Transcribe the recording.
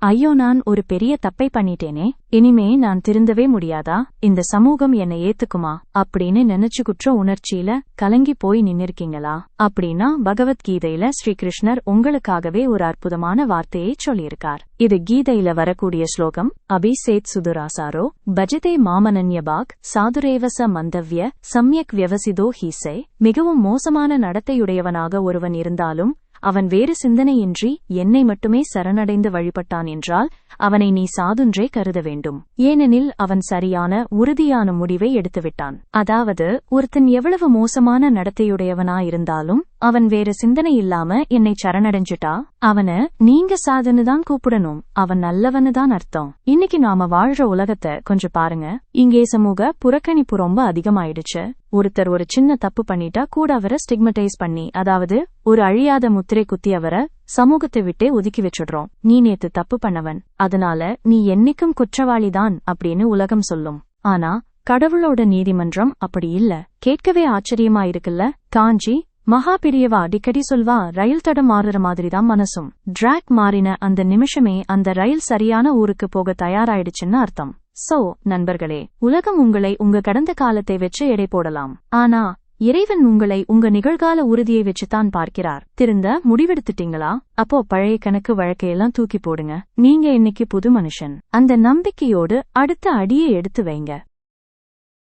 ஐயோ நான் ஒரு பெரிய தப்பை பண்ணிட்டேனே. இனிமே நான் திருந்தவே முடியாதா? இந்த சமூகம் என்னை ஏத்துக்குமா? அப்படின்னு நினைச்சு குற்ற உணர்ச்சியில கலங்கி போய் நின்னிருக்கீங்களா? அப்படின்னா பகவத்கீதையில ஸ்ரீகிருஷ்ணர் உங்களுக்காகவே ஒரு அற்புதமான வார்த்தையை சொல்லியிருக்கார். இது கீதையில வரக்கூடிய ஸ்லோகம் அபிசேத் சுதுராசாரோ பஜதே மாமனன்யபாக் சாதுரேவச மந்தவ்ய சம்யக் வியவசிதோ ஹீசே. மிகவும் மோசமான நடத்தையுடையவனாக ஒருவன் இருந்தாலும் அவன் வேறு சிந்தனையின்றி என்னை மட்டுமே சரணடைந்து வழிபட்டான் என்றால் அவனை நீ சாதுன்றே கருத வேண்டும். ஏனெனில் அவன் சரியான உறுதியான முடிவை எடுத்துவிட்டான். அதாவது ஒருத்தன் எவ்வளவு மோசமான நடத்தையுடையவனாயிருந்தாலும் அவன் வேறு சிந்தனை இல்லாம என்னை சரணடைஞ்சிட்டா? அவன நீங்க சாதுன்னு தான் கூப்பிடணும். அவன் நல்லவனு தான் அர்த்தம். இன்னைக்கு நாம வாழ்ற உலகத்தை கொஞ்சம் பாருங்க. இங்கே சமூக புறக்கணிப்பு ரொம்ப அதிகமாயிடுச்சு. ஒருத்தர் ஒரு சின்ன தப்பு பண்ணிட்டா கூட அவரை ஸ்டிக்மடைஸ் பண்ணி அதாவது ஒரு அழியாத முத்திரை குத்தி அவரை சமூகத்தை விட்டே ஒதுக்கி வச்சுடுறோம். நீ நேத்து தப்பு பண்ணவன். அதனால நீ என்னைக்கும் குற்றவாளிதான் அப்படின்னு உலகம் சொல்லும். ஆனா கடவுளோட நீதிமன்றம் அப்படி இல்ல. கேட்கவே ஆச்சரியமா இருக்குல்ல காஞ்சி மகா பெரியவா அடிக்கடி சொல்வா ரயில் தடம் மாறுற மாதிரிதான் மனசும். டிராக் மாறின அந்த நிமிஷமே அந்த ரயில் சரியான ஊருக்கு போக தயாராயிடுச்சுன்னு அர்த்தம். சோ நண்பர்களே உலகம் உங்களை உங்க கடந்த காலத்தை வச்சு எடை போடலாம். ஆனா இறைவன் உங்களை உங்க நிகழ்கால உறுதியை வச்சுதான் பார்க்கிறார். திருந்த முடிவெடுத்துட்டீங்களா? அப்போ பழைய கணக்கு வழக்கையெல்லாம் தூக்கி போடுங்க. நீங்க இன்னைக்கு புது மனுஷன். அந்த நம்பிக்கையோடு அடுத்த அடியை எடுத்து வைங்க.